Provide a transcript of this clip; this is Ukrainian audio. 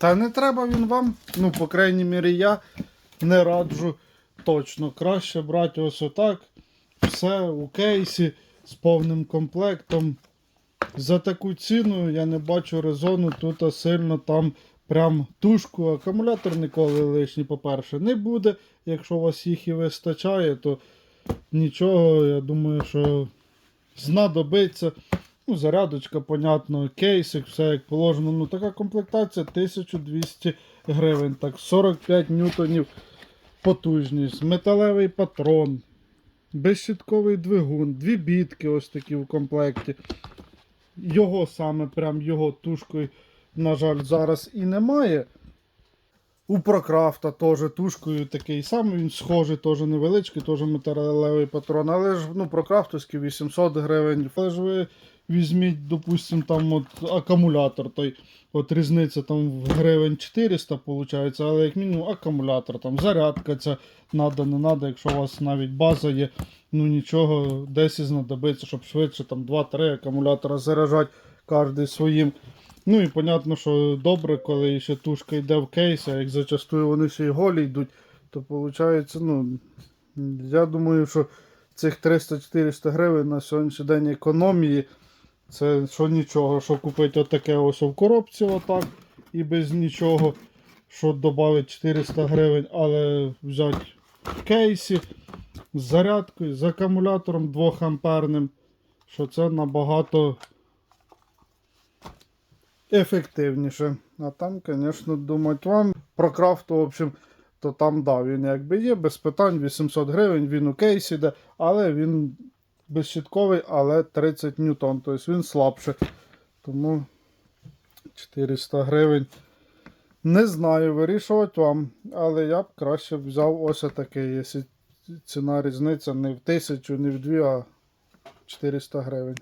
Та не треба він вам, ну, по крайній мірі, я не раджу точно. Краще брати ось отак. Все у кейсі з повним комплектом. За таку ціну я не бачу резону тут сильно там прям тушку. Акумулятор ніколи лишній, по-перше, не буде. Якщо у вас їх і вистачає, то нічого, я думаю, що знадобиться. Ну, зарядочка, понятно, кейсик, все як положено. Ну, така комплектація 1200 гривень. Так, 45 ньютонів потужність, металевий патрон, безщитковий двигун, дві бітки ось такі в комплекті. Його саме, прям його тушкою, на жаль, зараз і немає. У Прокрафта теж тушкою такий самий, він схожий, теж невеличкий, теж металевий патрон. Але ж ну, прокрафтовський 800 гривень. Але ж ви візьміть, допустим, там от акумулятор, той, от різниця там в гривень 400 виходить, але як мінімум акумулятор, там зарядка ця надо, не надо, якщо у вас навіть база є, ну нічого, десь і знадобиться, щоб швидше там 2-3 акумулятора заряджати кожен своїм. Ну і понятно, що добре, коли ще тушка йде в кейс, а як зачастую вони ще й голі йдуть, то виходить, ну, я думаю, що цих 300-400 гривень на сьогоднішній день економії, це що нічого, що купити отаке ось в коробці, отак, і без нічого, що додати 400 гривень, але взяти в кейсі з зарядкою, з акумулятором 2 амперним, що це набагато ефективніше. А там, звісно, думать вам про крафту, в общем, то там да, він якби є, без питань 800 гривень, він у кейсі йде, але він безщитковий, але 30 ньютон, тобто він слабший. Тому 400 гривень. Не знаю, вирішувати вам, але я б краще взяв ось такий, якщо ціна різниця не в тисячу, не в 2, а 400 гривень.